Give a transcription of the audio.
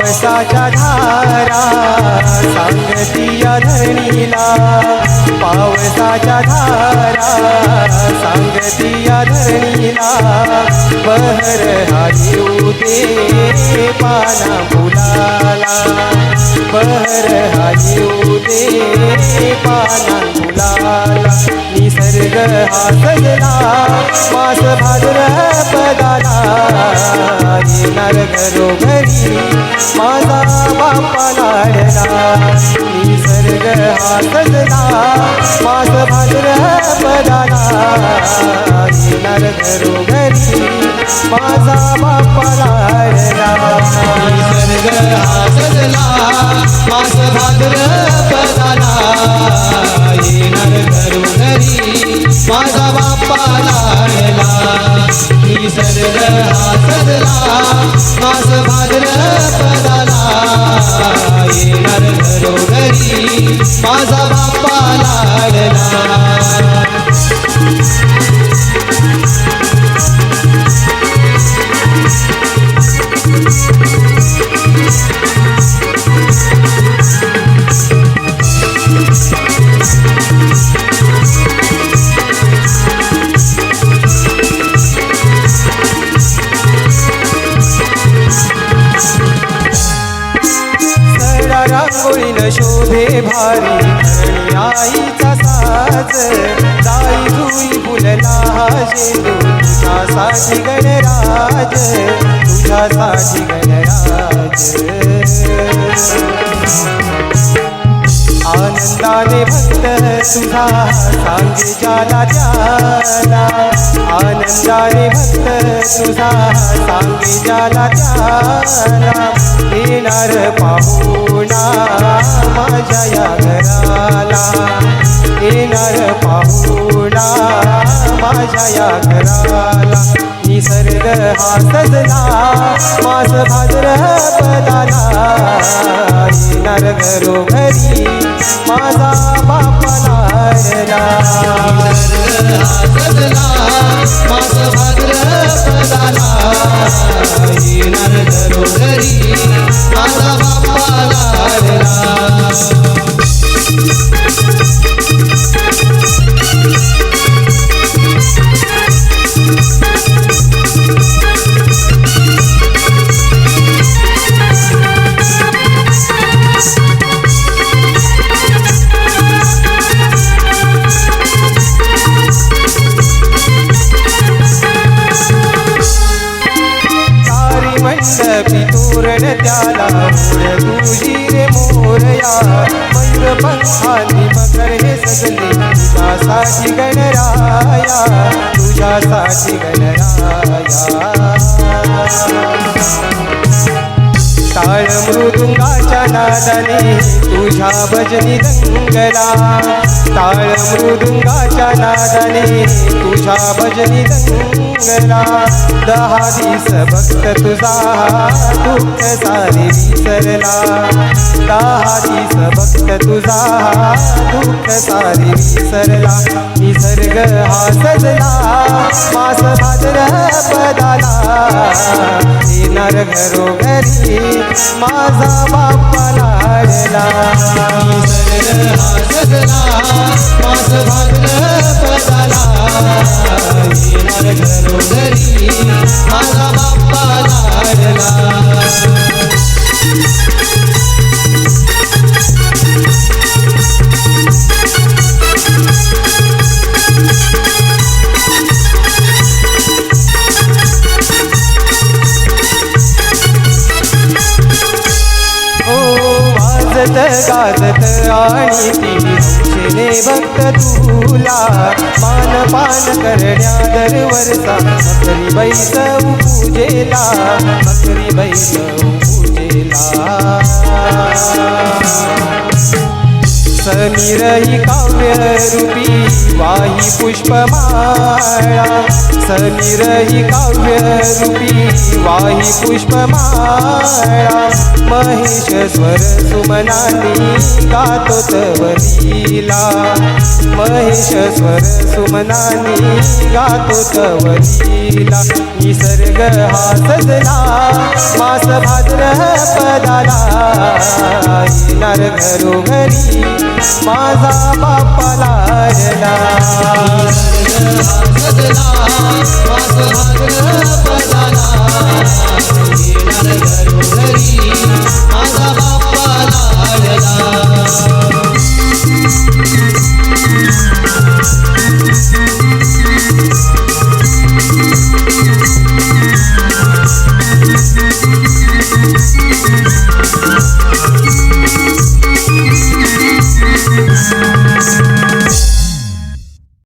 पावसाच्या धारा सांगतिया धरणीला. पावसाच्या धारा सांगतिया धरणीला. बहर हा येऊ दे पाना फुलाला बहर हा येऊ दे पाना फुलाला निसर्ग हा सजला मास भाद्र येणार घरोघरी. माझा बापा लाडला निसर्ग हा सजला. मास भाद्र पदाला येणार घरोघरी. माझा बापा लाडला निसर्ग हा सजला. मास भाद्र पदाला घरोघरी माझा बाप्पा लाडला निसर्ग हा सजला मास भाद्र पदाला येणार घरोघरी माझा बाप्पा लाडला होईल शोभे भारी. आईचा साज दाई जुई फुलला शेंदू तुझ्यासाठी गणराज तुझ्यासाठी गणराज. आनंदाने भक्त तुझा सांगे जाला त्याला आनंदाने भक्त तुझा सांगी जाला त्याला येणार पाहुणा माझ्या या घराला. येणार पाहुणा माझ्या या घराला. निसर्ग हा सजला मास भाद्र पदाला येणार घरोघरी माझा मंडपी त्याला तुझी रे मोरया. मयूर पंखानी मकर हे सजले तुझ्यासाठी गणराया तुझ्यासाठी गणराया. टाळ मृदुंगाच्या नादाने तुझ्या भजनी दंगला. ताळ मृदुंगाच्या नादाने तुझ्या भजनी दंगला. दहा दिस भक्त तुझा दुःख सारे विसरला. दहा दिस भक्त तुझा दुःख सारे विसरला. निसर्ग हा सजला मास भाद्र पदाला. येणार घरोघरी माझा बाप्पा गाजत आणि ती हौशेने भक्त तुला. मान पान करण्या दरवरचा मकरी बैस पूजेला. मकरी बैस पूजेला. समीर काव्यरूपी काव्य वाही पुष्पमाळा. समीर काव्यरूपी काव्य वाही पुष्पमाळा. महेश स्वर सुमनानी गातो तव लीला महेश स्वर सुमनानी गातो तव लीला निसर्ग हा सजला मास भाद्र पदाला. येणार घरोघरी माझा बापा लाडला सजला